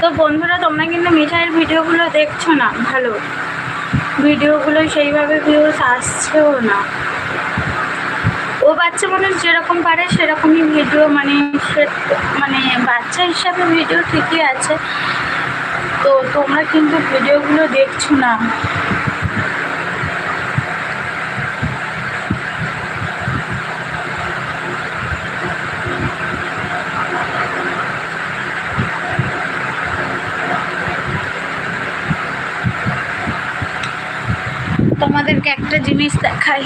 তো বন্ধুরা, তোমরা কিন্তু মিঠাইয়ের ভিডিওগুলো দেখছ না? ভালো। ভিডিওগুলো সেইভাবে ভিউজ আসছেও না। ও বাচ্চা মানুষ যেরকম পারে সেরকমই ভিডিও মানে সে মানে বাচ্চা হিসাবে ভিডিও ঠিকই আছে। তো তোমরা কিন্তু ভিডিওগুলো দেখছ না। তোমাদেরকে একটা জিনিস দেখাই।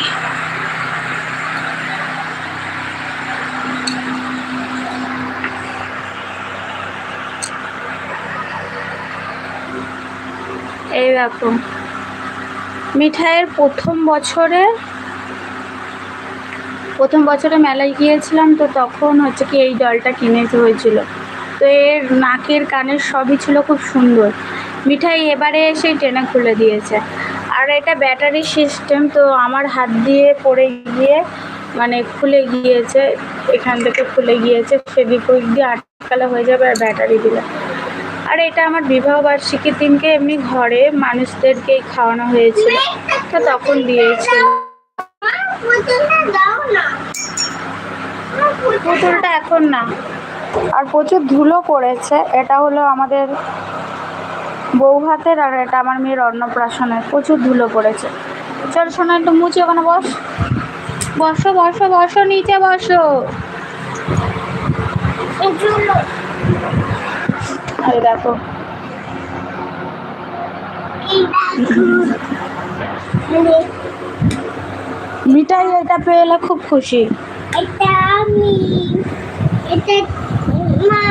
এই দেখো, মিঠাইয়ের প্রথম বছরে প্রথম বছরে মেলায় গিয়েছিলাম তো তখন হচ্ছে কি এই ডলটা কিনেছে হয়েছিল। তো এর নাকের কানের সবই ছিল খুব সুন্দর। মিঠাই এবারে এসেই টেনে খুলে দিয়েছে। আর এটা ব্যাটারি সিস্টেম, তো আমার হাত দিয়ে পড়ে গিয়ে মানে খুলে গিয়েছে, এখান থেকে খুলে গিয়েছে, সেদিক ওদিক দিয়ে আটকালে হয়ে যাবে আর ব্যাটারি দিলে। আর এটা আমার বিবাহ বার্ষিকীর দিনকে এমনি ঘরে মানুষদেরকেই খাওয়ানো হয়েছিল, তো তখন দিয়েছিল। পুতুলটা এখন না। আর প্রচুর ধুলো পড়েছে, এটা হলো আমাদের বউ হাতের আর এটা আমার মেয়ের অন্নপ্রাশনের। প্রচুর ধুলো পড়েছে। চল শোনা একটু মুছি ওখানে বস। বসো বসো বসো, নিচে বসো। আরে দেখো। মিঠাই এটা পেলে খুব খুশি। এটা আমি, এটা মা,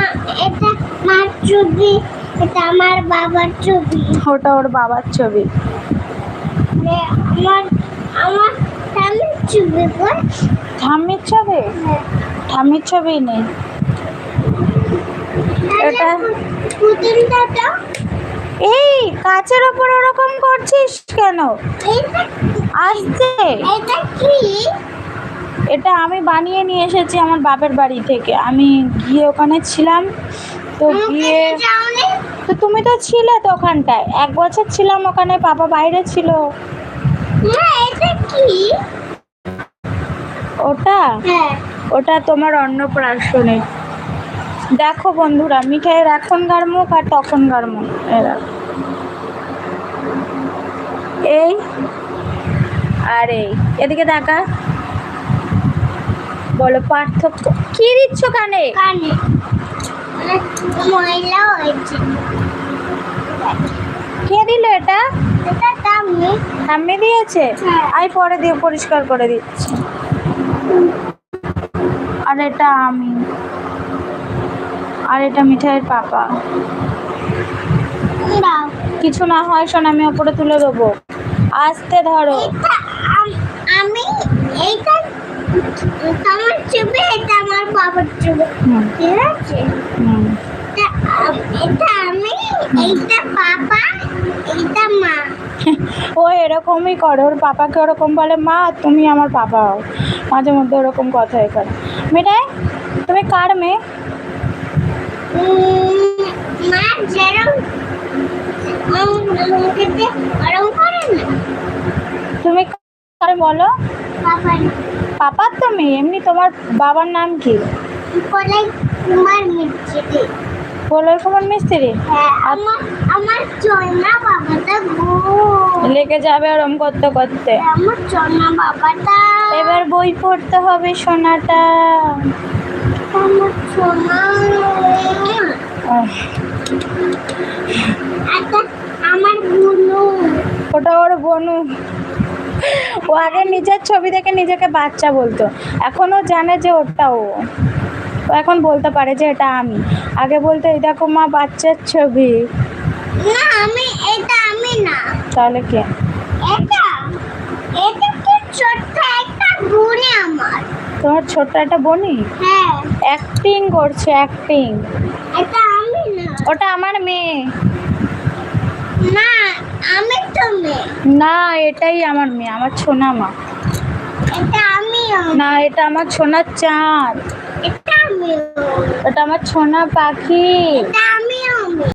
এটা মার ছবি এটা আমার বাবার ছবি। ওটা ওর বাবার ছবি। মানে আমার আমার স্বামীর ছবি ঠাম্মির ছবি? ঠাম্মির ছবি নেই। এটা এই কাচের ওপর ওরকম করছিস কেন? আসছে। এটা কি? এটা আমি বানিয়ে নিয়ে এসেছি আমার বাপের বাড়ি থেকে। আমি গিয়ে ওখানে ছিলাম। তো গিয়ে তো ছিলে তো ওখানটায় এক বছর ছিলাম ওখানে পাপা বাইরে ছিল। মা এটা কি? ওটা? হ্যাঁ। ওটা তোমার অন্নপ্রাশনে দেখো বন্ধুরা মিঠাইয়ের এখনকার মুখ আর তখনকার মুখ। এরা। এই আর এই। এদিকে দেখা। বলো পার্থক্য। কি দিচ্ছ কানে? কানে। ময়লা হয়েছে। কে দিল এটা? এটা ঠাম্মি দিয়েছে? হ্যাঁ। আই পরে দিয়ে পরিষ্কার করে দিচ্ছি। আর এটা আমি। আর এটা মিঠাইয়ের পাপা। কিছু না হয় শোন আমি ওপরে তুলে দেবো। আস্তে ধরো। আমি এইটা তোমার ছবি এটা আমার বাবার ছবি ঠিক আছে? এটা আমি এইটা ও এরকমই করে ওর পাপাকে ওরকম বলে মা তুমি আমার পাপা হও। মাঝে মধ্যে ওরকম কথা এ করে। মিঠাই তুমি কার মেয়ে? তুমি কার বলো? পাপার তো মেয়ে এমনি তোমার বাবার নাম কি? বলোর কুমার মিস্ত্রি। হ্যাঁ আমার আমার চন্না বাবাটা গো। লেগে যাবে ওরম করতে করতে। এবার বই পড়তে হবে সোনাটা। আচ্ছা, ওটা ওর বনু। ও আগে নিজের ছবি দেখে নিজেকে বাচ্চা বলতো। এখনও জানে যে ওটা ও। ও এখন বলতে পারে যে এটা আমি। আগে বলতো এই দেখো মা বাচ্চার ছবি। না আমি তাহলে কে? এটা এটা কি ছোট্ট একটা বুনি আমার? তোমার ছোট্ট একটা বনি? হ্যাঁ। অ্যাক্টিং করছে অ্যাক্টিং এটা আমি না। ওটা আমার মেয়ে। না আমি তো মেয়ে। না এটাই আমার মেয়ে আমার ছোনা মা। এটা আমিও। না এটা আমার ছোনার চাঁদ। এটা এটা আমার ছোনা পাখি। এটা